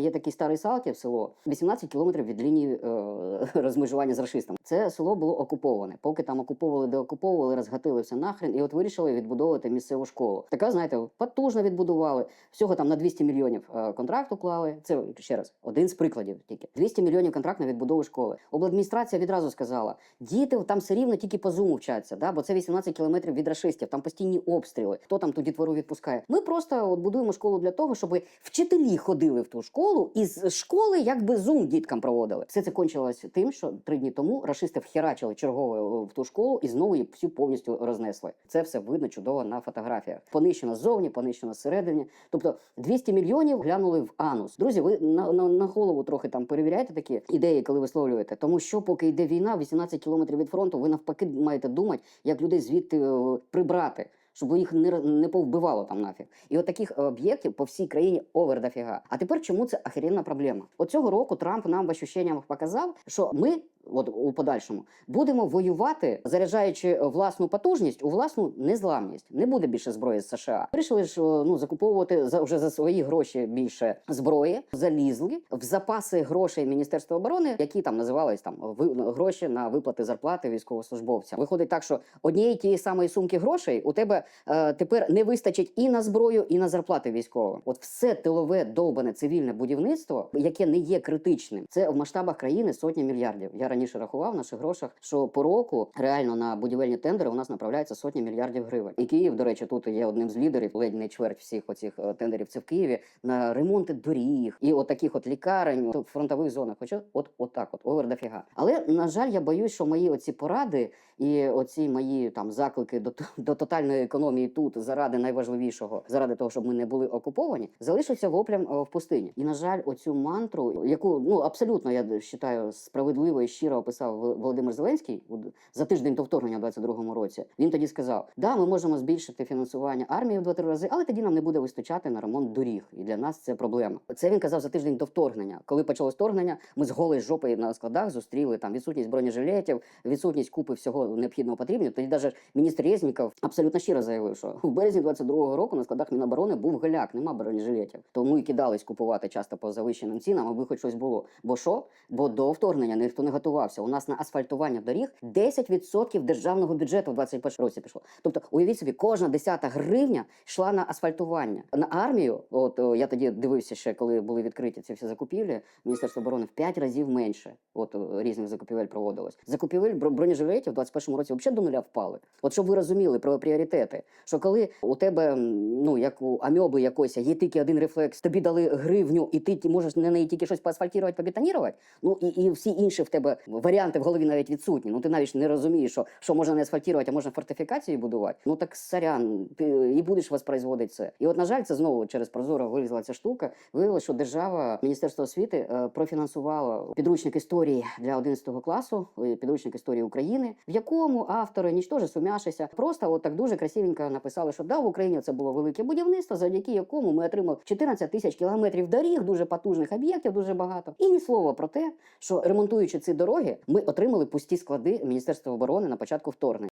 є такий старий Салтів село, 18 кілометрів від лінії е, розмежування з рашистами. Це село було окуповане. Поки там окуповували, де окуповували, розгатили все нахрен, і от вирішили відбудовувати місцеву школу. Така, знаєте, потужно відбудували. Всього там на 200 мільйонів е, контракту клали. Це ще раз один з прикладів. Тільки 200 мільйонів контракт на відбудову школи. Обладміністрація відразу сказала: діти там все рівно тільки по зуму вчаться, да? бо це 18 кілометрів від рашистів, там постійні обстріли. Хто там ту дітвору відпускає? Ми просто от будуємо школу для того, щоб вчителі ходили в ту школу, і з школи якби зум діткам проводили. Все це кончилось тим, що три дні тому рашисти вхерачили чергово в ту школу і знову її всю повністю рознесли. Це все видно чудово на фотографіях. Понищено ззовні, понищено зсередині. Тобто 200 мільйонів глянули в анус. Друзі, ви на, на, на голову трохи там перевіряйте такі ідеї, коли висловлюєте. Тому що поки йде війна, 18 кілометрів від фронту, ви навпаки маєте думати, як людей звідти е, прибрати. Щоб їх не, не повбивало там нафіг. І от таких е, об'єктів по всій країні овер дофіга. А тепер чому це охеренна проблема? От цього року Трамп нам в ощущеннях показав, що ми, от у подальшому, будемо воювати, заряджаючи власну потужність у власну незламність. Не буде більше зброї з США. Вирішили ж ну закуповувати за вже за свої гроші більше зброї. Залізли в запаси грошей Міністерства оборони, які там називались там ви гроші на виплати зарплати військовослужбовцям. Виходить так, що однієї тієї самої сумки грошей у тебе е, тепер не вистачить і на зброю, і на зарплати військовим. От все тилове довбане цивільне будівництво, яке не є критичним, це в масштабах країни сотні мільярдів. Я раніше рахував в наших грошах, що по року реально на будівельні тендери у нас направляється сотні мільярдів гривень. І Київ, до речі, тут є одним з лідерів, ледь не чверть всіх оцих е, тендерів. Це в Києві на ремонти доріг і от от лікарень в фронтових зонах. Хоча от, от так, от овер дофіга. Але на жаль, я боюсь, що мої оці поради і оці мої там заклики до, до тотальної економії тут заради найважливішого, заради того, щоб ми не були окуповані, залишаться воплям е, в пустині. І на жаль, оцю мантру, яку ну абсолютно я вважаю, справедливо і щиро описав Володимир Зеленський за тиждень до вторгнення в 22-му році. Він тоді сказав: да, ми можемо збільшити фінансування армії в 2-3 рази, але тоді нам не буде вистачати на ремонт доріг. І для нас це проблема. Це він казав за тиждень до вторгнення. Коли почалось вторгнення, ми з голої жопи на складах зустріли там відсутність бронежилетів, відсутність купи всього необхідного потрібного. Тоді навіть міністр Резніков абсолютно щиро заявив, що в березні 22-го року на складах Міноборони був голяк, нема бронежилетів. Тому і кидались купувати часто по завищеним цінам, аби хоч щось було. Бо що? Бо до вторгнення ніхто не готувався. У нас на асфальтування доріг 10% державного бюджету в 21 році пішло. Тобто, уявіть собі, кожна десята гривня йшла на асфальтування. На армію, от я тоді дивився ще, коли були відкриті ці всі закупівлі, Міністерство оборони в 5 разів менше. От різних закупівель проводилось. Закупівель бро- бронежилетів в 21 році взагалі до нуля впали. От щоб ви розуміли про пріоритети, що коли у тебе, ну як у амьоби якоїсь, є тільки один рефлекс, тобі дали гривню, і ти можеш на неї тільки щось поасфальтувати, побетонірувати, ну і, і всі інші в тебе варіанти в голові навіть відсутні. Ну ти навіть не розумієш, що, що можна не асфальтувати, а можна фортифікації будувати. Ну так сорян, ти і будеш воспроизводити це. І от, на жаль, це знову через прозоро вилізла ця штука. Виявилося, що держава, Міністерство освіти е, профінансувало підручник історії для 11 класу, е, підручник історії України, в якому автори нічтоже сумяшися, просто от так дуже красивенько написали, що да, в Україні це було велике будівництво, завдяки якому ми отримали 14 тисяч кілометрів доріг, дуже потужних об'єктів, дуже багато. І ні слова про те, що ремонтуючи ці дороги, ми отримали пусті склади Міністерства оборони на початку вторгнення.